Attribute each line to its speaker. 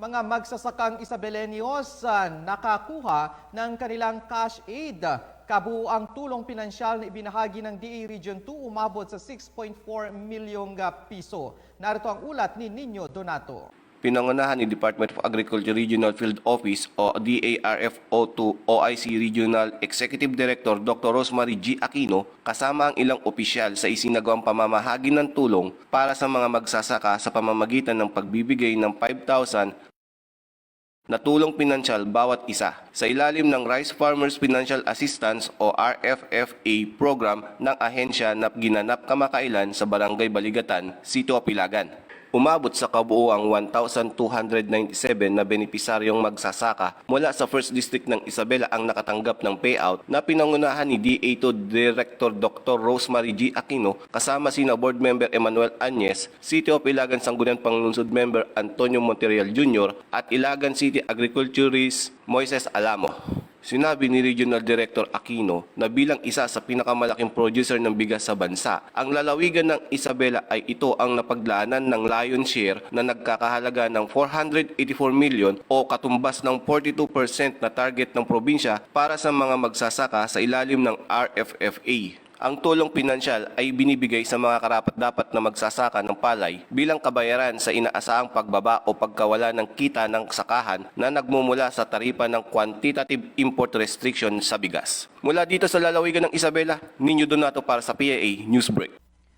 Speaker 1: mga magsasakang Isabelenios ah, nakakuha ng kanilang cash aid. Kabuuang tulong pinansyal na ibinahagi ng DA Region 2 umabot sa 6.4 milyong piso. Narito ang ulat ni Nino Donato.
Speaker 2: Pinangunahan ni Department of Agriculture Regional Field Office o DARFO2 OIC Regional Executive Director Dr. Rosemary G. Aquino kasama ang ilang opisyal sa isinagawang pamamahagi ng tulong para sa mga magsasaka sa pamamagitan ng pagbibigay ng 5,000 na tulong pinansyal bawat isa sa ilalim ng Rice Farmers Financial Assistance o RFFA program ng ahensya na ginanap kamakailan sa Barangay Baligatan, Sitio Pilagan. Umabot sa kabuuang 1,297 na benepisaryong magsasaka mula sa 1st District ng Isabela ang nakatanggap ng payout na pinangunahan ni DA2 Director Dr. Rosemary G. Aquino kasama sina Board Member Emmanuel Anyes, City of Ilagan Sangguniang Panglungsod Member Antonio Monterial Jr. at Ilagan City Agriculturist Moises Alamo. Sinabi ni Regional Director Aquino na bilang isa sa pinakamalaking producer ng bigas sa bansa, ang lalawigan ng Isabela ay ito ang napaglaanan ng lion share na nagkakahalaga ng 484 million o katumbas ng 42% na target ng probinsya para sa mga magsasaka sa ilalim ng RFFA. Ang tulong pinansyal ay binibigay sa mga karapat-dapat na magsasaka ng palay bilang kabayaran sa inaasahang pagbaba o pagkawala ng kita ng sakahan na nagmumula sa taripa ng quantitative import restriction sa bigas. Mula dito sa lalawigan ng Isabela, Ninyo Donato para sa PIA Newsbreak.